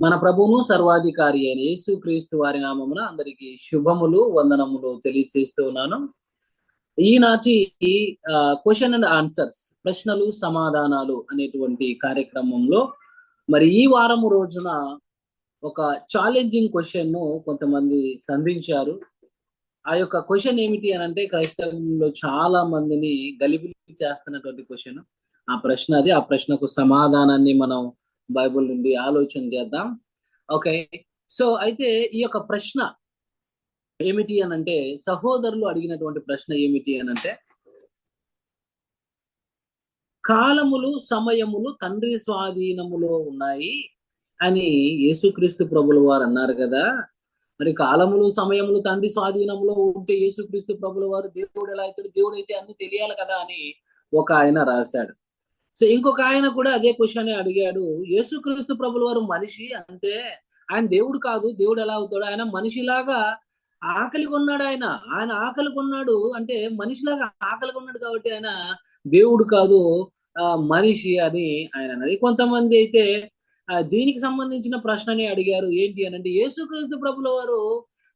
మన ప్రభువును సర్వాధికారి అయిన యేసు క్రీస్తు వారి నామమున అందరికి శుభములు వందనములు తెలియజేస్తున్నాను ఈనాటి క్వశ్చన్ అండ్ ఆన్సర్స్ ప్రశ్నలు సమాధానాలు అనేటువంటి కార్యక్రమంలో మరి ఈ వారము రోజున ఒక ఛాలెంజింగ్ క్వశ్చన్ను కొంతమంది సంధించారు. ఆ యొక్క క్వశ్చన్ ఏమిటి అని అంటే క్రైస్తవంలో చాలా మందిని గలిబిలి చేస్తున్నటువంటి క్వశ్చన్ ఆ ప్రశ్న అది ఆ ప్రశ్నకు సమాధానాన్ని మనం బైబుల్ నుండి ఆలోచన చేద్దాం. ఓకే. సో అయితే ఈ యొక్క ప్రశ్న ఏమిటి అని అంటే సహోదరులు అడిగినటువంటి ప్రశ్న ఏమిటి అని అంటే కాలములు సమయములు తండ్రి స్వాధీనములో ఉన్నాయి అని యేసుక్రీస్తు ప్రభుల వారు అన్నారు కదా. మరి కాలములు సమయములు తండ్రి స్వాధీనంలో ఉంటే యేసుక్రీస్తు ప్రభుల వారు దేవుడు ఎలా అవుతాడు దేవుడు అయితే అన్ని తెలియాలి కదా అని ఒక ఆయన రాశాడు. సో ఇంకొక ఆయన కూడా అదే క్వశ్చన్ అడిగాడు యేసుక్రీస్తు ప్రభుల వారు మనిషి అంతే ఆయన దేవుడు కాదు దేవుడు ఎలా అవుతాడు? ఆయన మనిషిలాగా ఆకలి కొన్నాడు ఆయన. ఆయన ఆకలి కొన్నాడు అంటే మనిషిలాగా ఆకలి కొన్నాడు కాబట్టి ఆయన దేవుడు కాదు మనిషి అని ఆయన అన్నది కొంతమంది అయితే దీనికి సంబంధించిన ప్రశ్నని అడిగారు ఏంటి అని అంటే యేసుక్రీస్తు ప్రభుల వారు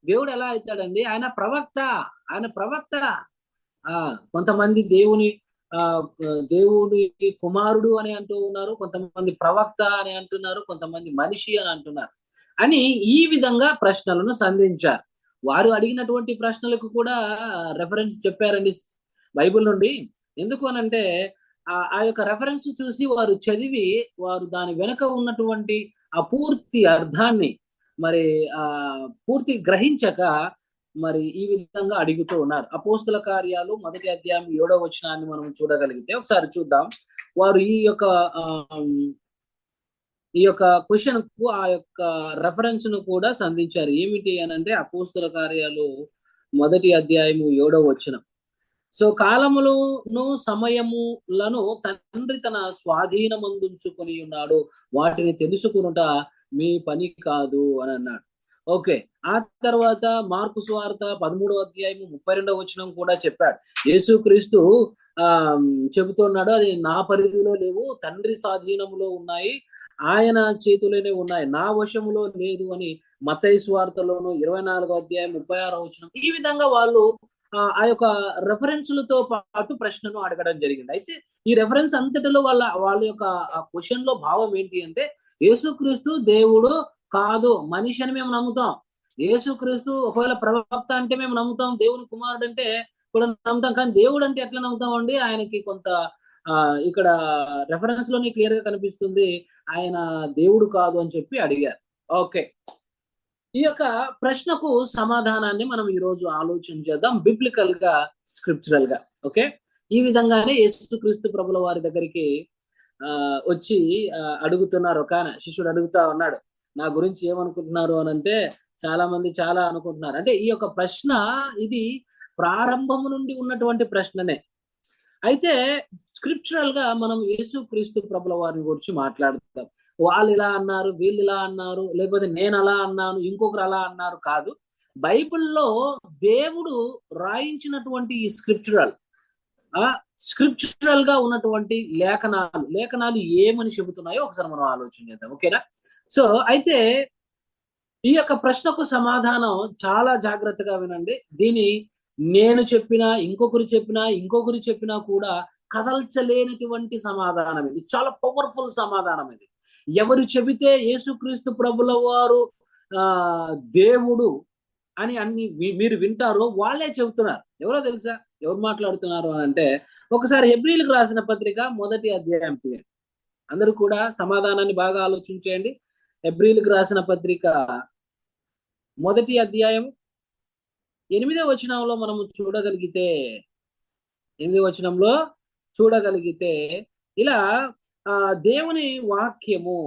దేవుడు ఎలా అవుతాడండి? ఆయన ప్రవక్త ఆయన ప్రవక్త. ఆ కొంతమంది దేవుని ఆ దేవుడి కుమారుడు అని అంటూ ఉన్నారు కొంతమంది ప్రవక్త అని అంటున్నారు కొంతమంది మనిషి అని అంటున్నారు అని ఈ విధంగా ప్రశ్నలను సంధించారు. వారు అడిగినటువంటి ప్రశ్నలకు కూడా రెఫరెన్స్ చెప్పారండి. బైబిల్ నుండి ఎందుకు అనంటే ఆ యొక్క రెఫరెన్స్ చూసి వారు చదివి వారు దాని వెనుక ఉన్నటువంటి ఆ పూర్తి అర్థాన్ని మరి ఆ పూర్తి గ్రహించక మరి ఈ విధంగా అడుగుతూ ఉన్నారు. అపోస్తుల కార్యాలు మొదటి అధ్యాయం ఏడో వచనాన్ని మనం చూడగలిగితే ఒకసారి చూద్దాం. వారు ఈ యొక్క ఈ యొక్క క్వశ్చన్కు ఆ యొక్క రెఫరెన్స్ను కూడా సంధించారు. ఏమిటి అని అంటే అపోస్తుల కార్యాలు మొదటి అధ్యాయము ఏడో వచనం. సో కాలములను సమయములను తండ్రి తన స్వాధీనమందుంచుకొని ఉన్నాడు. వాటిని తెలుసుకునుట మీ పని కాదు అని అన్నాడు. ఓకే. ఆ తర్వాత మార్కు స్వార్త పదమూడో అధ్యాయము ముప్పై రెండో వచనం కూడా చెప్పాడు. యేసుక్రీస్తు ఆ చెబుతున్నాడు అది నా పరిధిలో లేవు తండ్రి స్వాధీనంలో ఉన్నాయి ఆయన చేతిలోనే ఉన్నాయి నా వశములో లేదు అని మతై స్వార్థలోను ఇరవై నాలుగో అధ్యాయం ముప్పై ఆరో వచనం ఈ విధంగా వాళ్ళు ఆ యొక్క రెఫరెన్స్లతో పాటు ప్రశ్నను అడగడం జరిగింది. అయితే ఈ రెఫరెన్స్ అంతటిలో వాళ్ళ వాళ్ళ యొక్క క్వశ్చన్లో భావం ఏంటి అంటే యేసుక్రీస్తు దేవుడు కాదు. మనిషి అని మేము నమ్ముతాం. యేసుక్రీస్తు ఒకవేళ ప్రవక్త అంటే మేము నమ్ముతాం. దేవుని కుమారుడు అంటే కూడా నమ్ముతాం. కానీ దేవుడు అంటే ఎట్లా నమ్ముతాం అండి ఆయనకి కొంత ఆ ఇక్కడ రెఫరెన్స్లోనే క్లియర్గా కనిపిస్తుంది. ఆయన దేవుడు కాదు అని చెప్పి అడిగారు. ఓకే. ఈ యొక్క ప్రశ్నకు సమాధానాన్ని మనం ఈ రోజు ఆలోచన చేద్దాం బిబ్లికల్గా స్క్రిప్చరల్గా. ఓకే. ఈ విధంగానే యేసుక్రీస్తు ప్రభుల వారి దగ్గరికి ఆ వచ్చి అడుగుతున్నారు. ఒక శిష్యుడు అడుగుతా ఉన్నాడు. నా గురించి ఏమనుకుంటున్నారు అని అంటే చాలా మంది చాలా అనుకుంటున్నారు. అంటే ఈ యొక్క ప్రశ్న ఇది ప్రారంభము నుండి ఉన్నటువంటి ప్రశ్ననే. అయితే స్క్రిప్చురల్గా మనం యేసు క్రీస్తు ప్రభుల వారిని గురించి మాట్లాడుతాం వాళ్ళు ఇలా అన్నారు వీళ్ళు ఇలా అన్నారు లేకపోతే నేను అలా అన్నాను ఇంకొకరు అలా అన్నారు కాదు. బైబిల్లో దేవుడు రాయించినటువంటి ఈ స్క్రిప్చురల్ ఆ స్క్రిప్చురల్గా ఉన్నటువంటి లేఖనాలు లేఖనాలు ఏమని చెబుతున్నాయో ఒకసారి మనం ఆలోచన చేద్దాం. ఓకేనా? సో అయితే ఈ యొక్క ప్రశ్నకు సమాధానం చాలా జాగ్రత్తగా వినండి. దీని నేను చెప్పినా ఇంకొకరు చెప్పినా ఇంకొకరు చెప్పినా కూడా కదల్చలేనటువంటి సమాధానం ఇది. చాలా పవర్ఫుల్ సమాధానం ఇది. ఎవరు చెబితే యేసుక్రీస్తు ప్రభుల వారు ఆ దేవుడు అని అన్ని మీరు వింటారో వాళ్ళే చెబుతున్నారు. ఎవరో తెలుసా? ఎవరు మాట్లాడుతున్నారు అని అంటే ఒకసారి హెబ్రిల్కి రాసిన పత్రిక మొదటి అధ్యాయం తీయండి. అందరూ కూడా సమాధానాన్ని బాగా ఆలోచించేయండి. ఎబ్రిల్కి రాసిన పత్రిక మొదటి అధ్యాయం ఎనిమిదో వచనంలో మనము చూడగలిగితే ఎనిమిదో వచనంలో చూడగలిగితే ఇలా ఆ దేవుని వాక్యము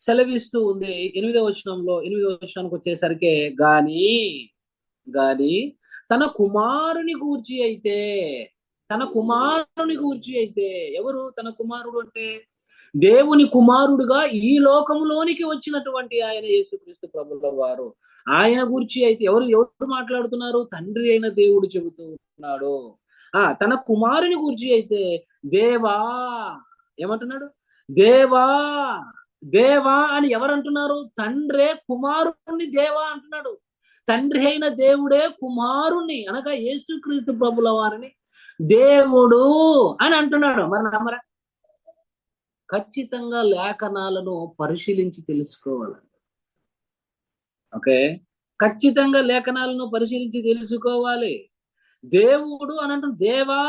సెలవిస్తూ ఉంది ఎనిమిదో వచనంలో ఎనిమిదో వచనానికి వచ్చేసరికి గాని గాని తన కుమారుని గూర్చి అయితే తన కుమారుని గూర్చి అయితే ఎవరు తన కుమారుడు అంటే? దేవుని కుమారుడుగా ఈ లోకంలోనికి వచ్చినటువంటి ఆయన యేసుక్రీస్తు ప్రభుల వారు. ఆయన గురించి అయితే ఎవరు ఎవరు మాట్లాడుతున్నారు? తండ్రి అయిన దేవుడు చెబుతూ ఉన్నాడు. ఆ తన కుమారుని గురించి అయితే దేవా ఏమంటున్నాడు? దేవా దేవా అని ఎవరు అంటున్నారు తండ్రే కుమారుణ్ణి దేవా అంటున్నాడు. తండ్రి అయిన దేవుడే కుమారుణ్ణి అనగా యేసుక్రీస్తు ప్రభుల వారిని దేవుడు అని అంటున్నాడు. మరి నమ్మరా? ఖచ్చితంగా లేఖనాలను పరిశీలించి తెలుసుకోవాలండి. ఓకే? ఖచ్చితంగా లేఖనాలను పరిశీలించి తెలుసుకోవాలి. దేవుడు అని అంటు దేవా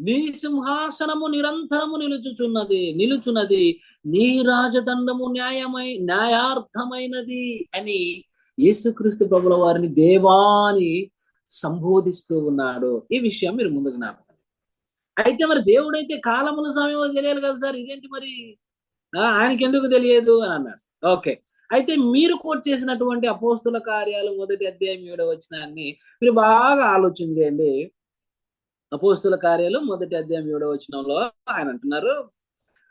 నీ సింహాసనము నిరంతరము నిలుచుచున్నది నిలుచున్నది నీ రాజదండము న్యాయమై న్యాయార్థమైనది అని యేసుక్రీస్తు ప్రభుల వారిని దేవాని సంబోధిస్తూ ఉన్నాడు. ఈ విషయం మీరు ముందుకు జ్ఞాపకం అయితే మరి దేవుడైతే కాలముల సమయంలో తెలియాలి కదా సార్. ఇదేంటి మరి? ఆ, ఆయనకి ఎందుకు తెలియదు అని అన్నాడు ఓకే. అయితే మీరు కోట్ చేసినటువంటి అపోస్తుల కార్యాలు మొదటి అధ్యాయం ఏడో వచ్చినాన్ని మీరు బాగా ఆలోచన చేయండి. అపోస్తుల కార్యాలు మొదటి అధ్యాయం ఏడో వచ్చినంలో ఆయన అంటున్నారు.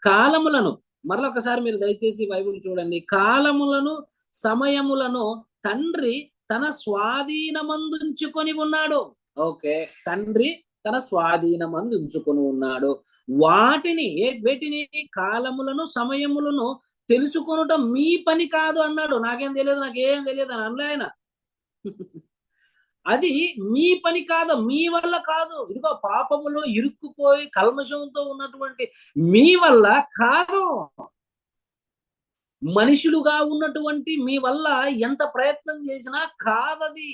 కాలములను మరొకసారి ఒకసారి మీరు దయచేసి బైబిల్ చూడండి. కాలములను సమయములను తండ్రి తన స్వాధీనమందుంచుకొని ఉన్నాడు. ఓకే. తండ్రి తన స్వాధీనమందు ఉంచుకొని ఉన్నాడు. వాటిని వీటిని కాలములను సమయములను తెలుసుకొనుట మీ పని కాదు అన్నాడు. నాకేం తెలియదు నాకేం తెలియదు అని అనలే ఆయన. అది మీ పని కాదు మీ వల్ల కాదు. ఇదిగో పాపములో ఇరుక్కుపోయి కల్మషంతో ఉన్నటువంటి మీ వల్ల కాదు. మనుషులుగా ఉన్నటువంటి మీ వల్ల ఎంత ప్రయత్నం చేసినా కాదది.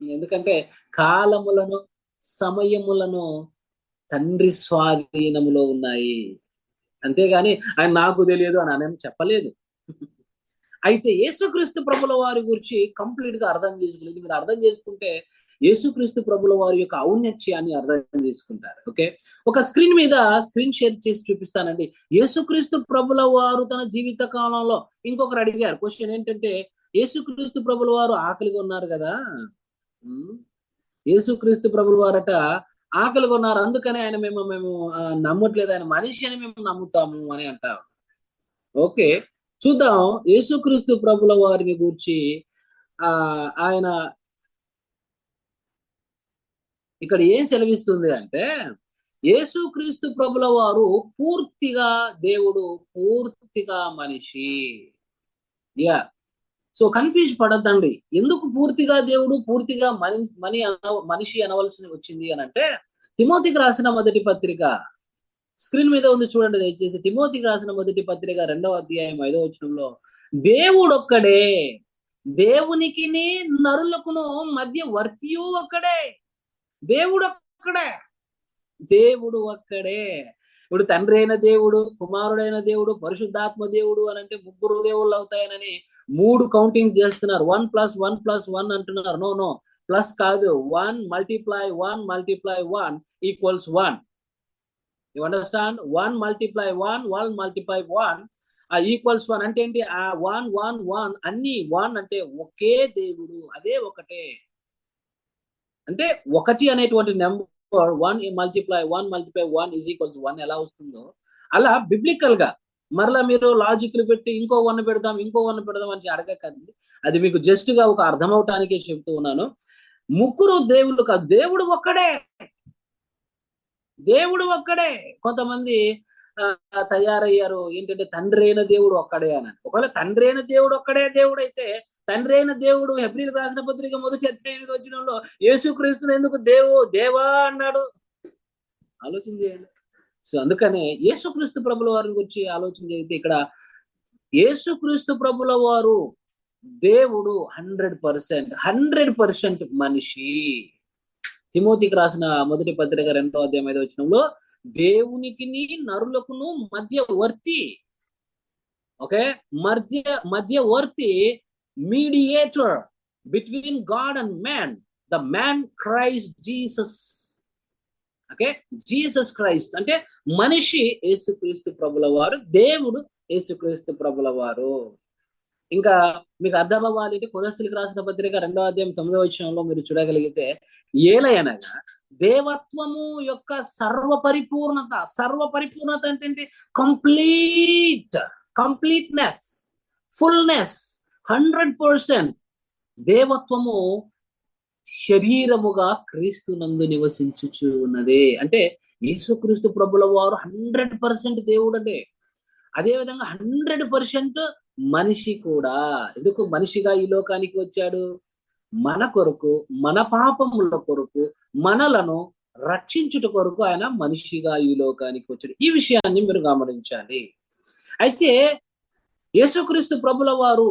ఎందుకంటే కాలములను సమయములను తండ్రి స్వాధీనములో ఉన్నాయి. అంతేగాని ఆయన నాకు తెలియదు అని ఆయన చెప్పలేదు. అయితే యేసుక్రీస్తు ప్రభుల వారి గురించి కంప్లీట్గా అర్థం చేసుకోలేదు. మీరు అర్థం చేసుకుంటే యేసుక్రీస్తు ప్రభుల వారి యొక్క ఔన్నత్యాన్ని అర్థం చేసుకుంటారు. ఓకే? ఒక స్క్రీన్ మీద స్క్రీన్ షేర్ చేసి చూపిస్తానండి. యేసుక్రీస్తు ప్రభుల వారు తన జీవిత కాలంలో ఇంకొకరు అడిగారు. క్వశ్చన్ ఏంటంటే యేసుక్రీస్తు ప్రభుల వారు ఆకలిగా ఉన్నారు కదా? యేసుక్రీస్తు ప్రభులు వారట ఆకలిగా ఉన్నారు అందుకనే ఆయన మేము మేము నమ్మట్లేదు. ఆయన మనిషి అని మేము నమ్ముతాము అని అంటాం ఓకే. చూద్దాం. యేసుక్రీస్తు ప్రభుల వారిని గూర్చి ఆ ఆయన ఇక్కడ ఏం సెలవిస్తుంది అంటే యేసుక్రీస్తు ప్రభుల వారు పూర్తిగా దేవుడు పూర్తిగా మనిషి. యా. సో కన్ఫ్యూజ్ పడద్దండి. ఎందుకు పూర్తిగా దేవుడు పూర్తిగా మని మని అన- మనిషి అనవలసి వచ్చింది అని అంటే తిమోతికి రాసిన మొదటి పత్రిక స్క్రీన్ మీద ఉంది చూడండి దయచేసి తిమోతికి రాసిన మొదటి పత్రిక రెండవ అధ్యాయం ఐదవ వచనంలో దేవుడొక్కడే దేవునికి నరులకును మధ్య వర్తియు ఒక్కడే దేవుడు ఒక్కడే దేవుడు ఒక్కడే. ఇప్పుడు తండ్రి అయిన దేవుడు కుమారుడైన దేవుడు పరిశుద్ధాత్మ దేవుడు అని అంటే ముగ్గురు దేవుళ్ళు అవుతాయనని మూడు కౌంటింగ్ చేస్తున్నారు. One plus one plus one అంటున్నారు. నో నో ప్లస్ కాదు. One multiply one multiply one equals one you understand one multiply one one multiply one ఆ ఈక్వల్స్ వన్ అంటే ఏంటి? ఆ వన్ వన్ వన్ అన్ని వన్ అంటే ఒకే దేవుడు. అదే ఒకటే. అంటే ఒకటి అనేటువంటి number one multiply one multiply one is equals one ఎలా వస్తుందో అలా బిబ్లికల్గా మరలా మీరు లాజిక్లు పెట్టి ఇంకో వన్ పెడదాం ఇంకో వన్ పెడదాం అని అడగకండి. అది మీకు జస్ట్గా ఒక అర్థం అవటానికే చెప్తూ ఉన్నాను. ముగ్గురు దేవుళ్ళు కాదు దేవుడు ఒక్కడే. దేవుడు ఒక్కడే. కొంతమంది తయారయ్యారు. ఏంటంటే తండ్రి అయిన దేవుడు ఒక్కడే అని ఒకవేళ తండ్రి అయిన దేవుడు ఒక్కడే దేవుడు అయితే తండ్రి అయిన దేవుడు ఎబ్రిల్ రాసిన పత్రిక మొదటి అధ్యాయం వచ్చినంలో యేసుక్రీస్తుని ఎందుకు దేవు దేవా అన్నాడు. ఆలోచన చేయండి. సో అందుకనే యేసుక్రీస్తు ప్రభుల వారిని గురించి ఆలోచన చేస్తే ఇక్కడ యేసుక్రీస్తు ప్రభుల వారు దేవుడు హండ్రెడ్ పర్సెంట్ హండ్రెడ్ పర్సెంట్ మనిషి. తిమోతికి రాసిన మొదటి పత్రిక రెండో అధ్యాయం ఐదో వచ్చినంలో దేవునికి నరులకును మధ్యవర్తి. ఓకే? మధ్య మధ్యవర్తి mediator between God and man the man Christ Jesus. Okay? Jesus Christ అంటే మనిషి యేసుక్రీస్తు ప్రభుల వారు దేవుడు యేసుక్రీస్తు ప్రభుల వారు ఇంకా మీకు అర్థం అవ్వాలి అంటే కొలస్సులకు రాసిన పత్రిక రెండో అధ్యాయం తొమ్మిదో విషయంలో మీరు చూడగలిగితే ఏలయనగా దేవత్వము యొక్క సర్వపరిపూర్ణత సర్వపరిపూర్ణత సర్వ పరిపూర్ణత అంటే complete completeness fullness hundred percent దేవత్వము శరీరముగా క్రీస్తు నందు నివసించుచు ఉన్నదే అంటే యేసుక్రీస్తు ప్రభుల వారు హండ్రెడ్ పర్సెంట్ దేవుడు అంటే అదే విధంగా హండ్రెడ్ పర్సెంట్ మనిషి కూడా. ఎందుకు మనిషిగా ఈ లోకానికి వచ్చాడు? మన కొరకు మన పాపముల కొరకు మనలను రక్షించుట కొరకు ఆయన మనిషిగా ఈ లోకానికి వచ్చాడు. ఈ విషయాన్ని మీరు గమనించాలి. అయితే యేసుక్రీస్తు ప్రభుల వారు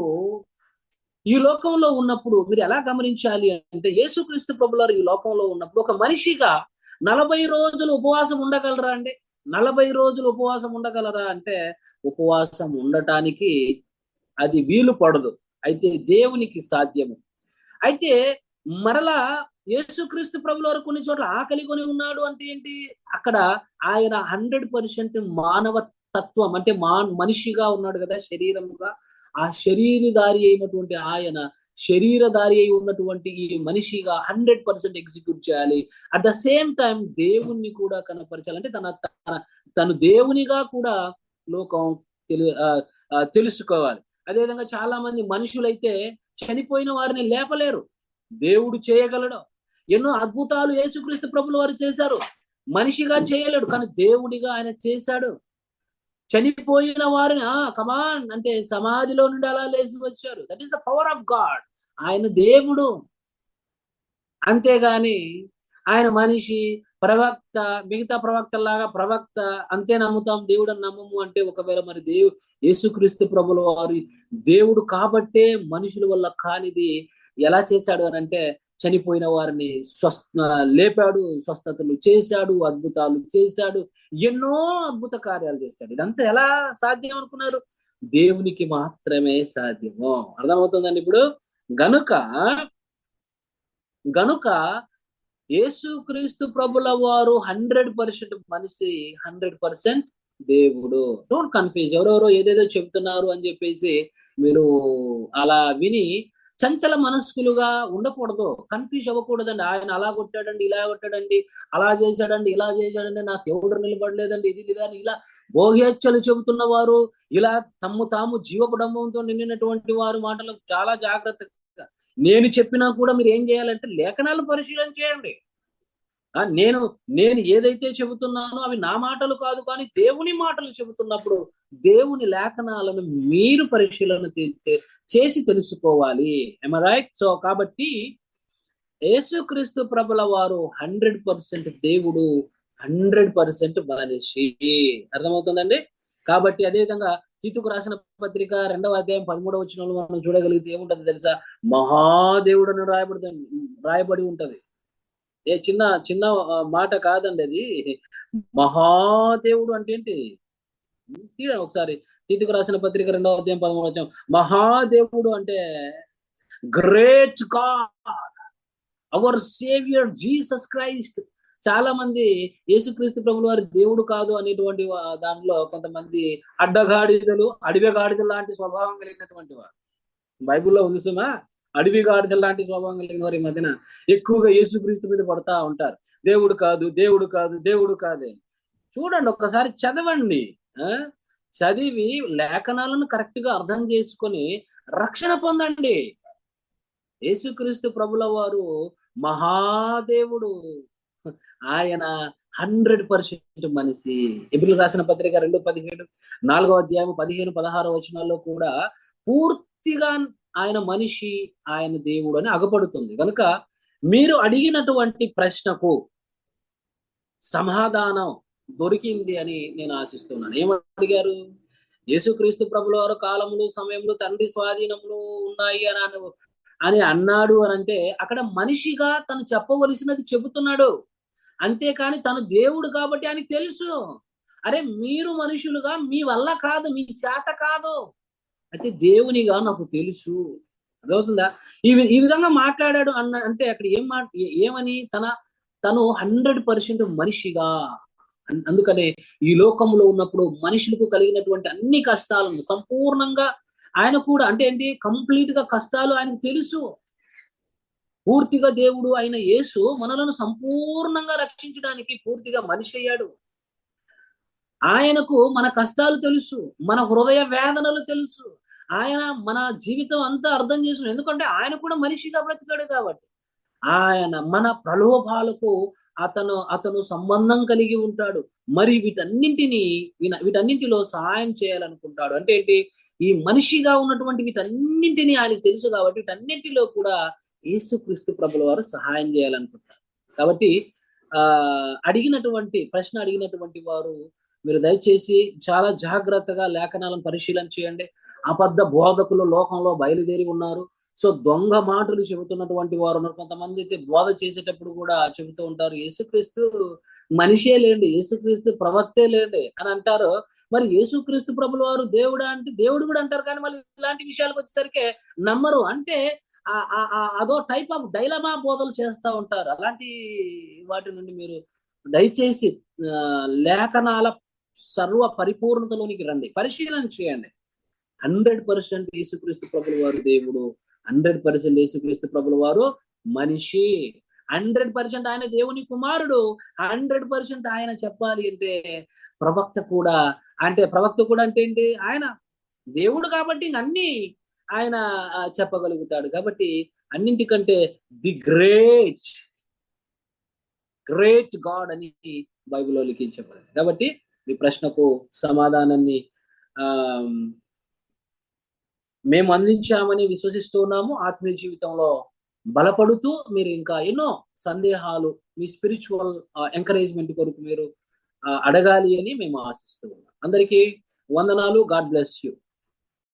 ఈ లోకంలో ఉన్నప్పుడు మీరు ఎలా గమనించాలి అంటే యేసుక్రీస్తు ప్రభులారు ఈ లోకంలో ఉన్నప్పుడు ఒక మనిషిగా నలభై రోజులు ఉపవాసం ఉండగలరా అండి? నలభై రోజులు ఉపవాసం ఉండగలరా అంటే ఉపవాసం ఉండటానికి అది వీలు పడదు. అయితే దేవునికి సాధ్యము. అయితే మరలా యేసుక్రీస్తు ప్రభుల వారు కొన్ని చోట్ల ఆకలి కొని ఉన్నాడు అంటే ఏంటి? అక్కడ ఆయన హండ్రెడ్ పర్సెంట్ మానవ తత్వం అంటే మా మనిషిగా ఉన్నాడు కదా శరీరముగా. ఆ శరీరధారి అయినటువంటి ఆయన శరీరధారి అయి ఉన్నటువంటి ఈ మనిషిగా హండ్రెడ్ పర్సెంట్ ఎగ్జిక్యూట్ చేయాలి. అట్ ద సేమ్ టైం దేవుణ్ణి కూడా కనపరచాలి. అంటే తన తన తను దేవునిగా కూడా లోకం తెలు తెలుసుకోవాలి. అదేవిధంగా చాలా మంది మనుషులైతే చనిపోయిన వారిని లేపలేరు. దేవుడు చేయగలడు. ఎన్నో అద్భుతాలు యేసుక్రీస్తు ప్రభుల వారు చేశారు. మనిషిగా చేయలేడు కానీ దేవుడిగా ఆయన చేశాడు. చనిపోయిన వారిని ఆ కమాన్ అంటే సమాధిలో నుండి అలా లేచి వచ్చారు. That is the power of God ఆయన దేవుడు. అంతేగాని ఆయన మనిషి ప్రవక్త మిగతా ప్రవక్తలాగా ప్రవక్త అంతే నమ్ముతాం దేవుడు నమ్మము అంటే ఒకవేళ మరి దేవు యేసుక్రీస్తు ప్రభుల వారి దేవుడు కాబట్టే మనుషుల వల్ల కానిది ఎలా చేశాడు అని అంటే చనిపోయిన వారిని స్వస్థ లేపాడు స్వస్థతలు చేశాడు అద్భుతాలు చేశాడు ఎన్నో అద్భుత కార్యాలు చేశాడు. ఇదంతా ఎలా సాధ్యం అనుకున్నారు? దేవునికి మాత్రమే సాధ్యము. అర్థమవుతుందండి ఇప్పుడు? గనుక గనుక యేసుక్రీస్తు ప్రభుల వారు హండ్రెడ్ పర్సెంట్ మనిషి హండ్రెడ్ పర్సెంట్ దేవుడు. Don't confuse. ఎవరెవరో ఏదేదో చెప్తున్నారు అని చెప్పేసి మీరు అలా విని చంచల మనస్కులుగా ఉండకూడదు. కన్ఫ్యూజ్ అవ్వకూడదండి. ఆయన అలా కొట్టాడండి ఇలా కొట్టాడండి అలా చేశాడండి ఇలా చేశాడండి నాకు ఎవడు నిలబడలేదండి ఇది ఇలా ఇలా భోగేచ్ఛలు చెబుతున్న వారు ఇలా తమ్ము తాము జీవకుడంబంతో నిండినటువంటి వారు మాటలు చాలా జాగ్రత్తగా. నేను చెప్పినా కూడా మీరు ఏం చేయాలంటే లేఖనాలు పరిశీలన చేయండి. నేను నేను ఏదైతే చెబుతున్నానో అవి నా మాటలు కాదు కానీ దేవుని మాటలు చెబుతున్నప్పుడు దేవుని లేఖనాలను మీరు పరిశీలన చేసి తెలుసుకోవాలి. రైట్ సో కాబట్టి యేసుక్రీస్తు ప్రభుల వారు హండ్రెడ్ పర్సెంట్ దేవుడు హండ్రెడ్ పర్సెంట్ మనిషి. అర్థమవుతుందండి? కాబట్టి అదే విధంగా తీతుకు రాసిన పత్రిక రెండవ అధ్యాయం పదమూడవ వచ్చిన మనం చూడగలిగితే ఏముంటది తెలుసా? మహాదేవుడు అని రాయబడి రాయబడి ఉంటది. ఏ చిన్న చిన్న మాట కాదండి అది. మహాదేవుడు అంటే ఏంటి? ఒకసారి తీతుకు రాసిన పత్రిక రెండవ అధ్యాయం పదమూడు వచ్చాం మహాదేవుడు అంటే great God our saviour Jesus Christ చాలా మంది యేసుక్రీస్తు ప్రభులు వారి దేవుడు కాదు అనేటువంటి దానిలో కొంతమంది అడ్డగాడిదలు అడవిగాడిదలు లాంటి స్వభావం కలిగినటువంటి వారు. బైబుల్లో ఉంది సుమా? అడవి గాడిద లాంటి స్వభావం కలిగిన వారి మధ్యన ఎక్కువగా యేసుక్రీస్తు మీద పడతా ఉంటారు. దేవుడు కాదు దేవుడు కాదు దేవుడు కాదే. చూడండి ఒక్కసారి చదవండి. చదివి లేఖనాలను కరెక్ట్గా అర్థం చేసుకొని రక్షణ పొందండి. యేసుక్రీస్తు ప్రభుల వారు మహాదేవుడు. ఆయన హండ్రెడ్ పర్సెంట్ మనిషి. ఎబిల్ రాసిన పత్రిక రెండు పదిహేడు నాలుగో అధ్యాయం పదిహేను పదహారు వచనాల్లో కూడా పూర్తిగా ఆయన మనిషి ఆయన దేవుడు అని అగపడుతుంది. కనుక మీరు అడిగినటువంటి ప్రశ్నకు సమాధానం దొరికింది అని నేను ఆశిస్తున్నాను. ఏమడిగారు? యేసుక్రీస్తు ప్రభుల వారు కాలములు సమయంలో తండ్రి స్వాధీనములు ఉన్నాయి అని అని అన్నాడు అని అంటే అక్కడ మనిషిగా తను చెప్పవలసినది చెబుతున్నాడు. అంతేకాని తను దేవుడు కాబట్టి ఆయనకి తెలుసు. అరే మీరు మనుషులుగా మీ వల్ల కాదు మీ చేత కాదు. అయితే దేవునిగా నాకు తెలుసు. అర్థమవుతుందా? ఈ ఈ విధంగా మాట్లాడాడు అన్న అంటే అక్కడ ఏం మా ఏమని? తన తను హండ్రెడ్ పర్సెంట్ మనిషిగా. అందుకనే ఈ లోకంలో ఉన్నప్పుడు మనుషులకు కలిగినటువంటి అన్ని కష్టాలను సంపూర్ణంగా ఆయన కూడా అంటే ఏంటి? కంప్లీట్గా కష్టాలు ఆయనకు తెలుసు. పూర్తిగా దేవుడు అయిన యేసు మనలను సంపూర్ణంగా రక్షించడానికి పూర్తిగా మనిషి అయ్యాడు. ఆయనకు మన కష్టాలు తెలుసు మన హృదయ వేదనలు తెలుసు. ఆయన మన జీవితం అంతా అర్థం చేసుకుని ఎందుకంటే ఆయన కూడా మనిషిగా బ్రతికాడు కాబట్టి. ఆయన మన ప్రలోభాలకు అతను అతను సంబంధం కలిగి ఉంటాడు. మరి వీటన్నింటినీ వీన- వీటన్నింటిలో సహాయం చేయాలనుకుంటాడు. అంటే ఏంటి? ఈ మనిషిగా ఉన్నటువంటి వీటన్నింటినీ ఆయనకు తెలుసు కాబట్టి వీటన్నింటిలో కూడా యేసుక్రీస్తు ప్రభుల వారు సహాయం చేయాలనుకుంటారు. కాబట్టి ఆ అడిగినటువంటి ప్రశ్న అడిగినటువంటి వారు మీరు దయచేసి చాలా జాగ్రత్తగా లేఖనాలను పరిశీలన చేయండి. అబద్ధ బోధకులు లోకంలో బయలుదేరి ఉన్నారు. సో దొంగ మాటలు చెబుతున్నటువంటి వారు ఉన్నారు. కొంతమంది అయితే బోధ చేసేటప్పుడు కూడా చెబుతూ ఉంటారు యేసుక్రీస్తు మనిషే లేండి యేసుక్రీస్తు ప్రవక్తే లేండి అని అంటారు. మరి యేసుక్రీస్తు ప్రభుల వారు దేవుడా అంటే దేవుడు కూడా అంటారు. కానీ మళ్ళీ ఇలాంటి విషయాలకు వచ్చేసరికి నమ్మరు. అంటే ఆ- అదో టైప్ ఆఫ్ డైలమా బోధలు చేస్తూ ఉంటారు. అలాంటి వాటి నుండి మీరు దయచేసి లేఖనాల సర్వ పరిపూర్ణతలోనికి రండి. పరిశీలన చేయండి. హండ్రెడ్ పర్సెంట్ యేసుక్రీస్తు ప్రభుల వారు దేవుడు. హండ్రెడ్ పర్సెంట్ యేసుక్రీస్తు ప్రభుల వారు మనిషి. హండ్రెడ్ పర్సెంట్ ఆయన దేవుని కుమారుడు. హండ్రెడ్ పర్సెంట్ ఆయన చెప్పాలి అంటే ప్రవక్త కూడా అంటే ప్రవక్త కూడా అంటే ఏంటి? ఆయన దేవుడు కాబట్టి అన్ని ఆయన చెప్పగలుగుతాడు. కాబట్టి అన్నింటికంటే ది గ్రేట్ గ్రేట్ గాడ్ అని బైబిల్లో లిఖించబడింది. కాబట్టి మీ ప్రశ్నకు సమాధానాన్ని ఆ మేము అందించామని విశ్వసిస్తున్నాము ఆత్మీయ జీవితంలో బలపడుతూ మీరు ఇంకా ఎన్నో సందేహాలు మీ స్పిరిచువల్ ఎంకరేజ్మెంట్ కొరకు మీరు అడగాలి అని మేము ఆశిస్తూ ఉన్నాం. అందరికీ వందనాలు. God bless you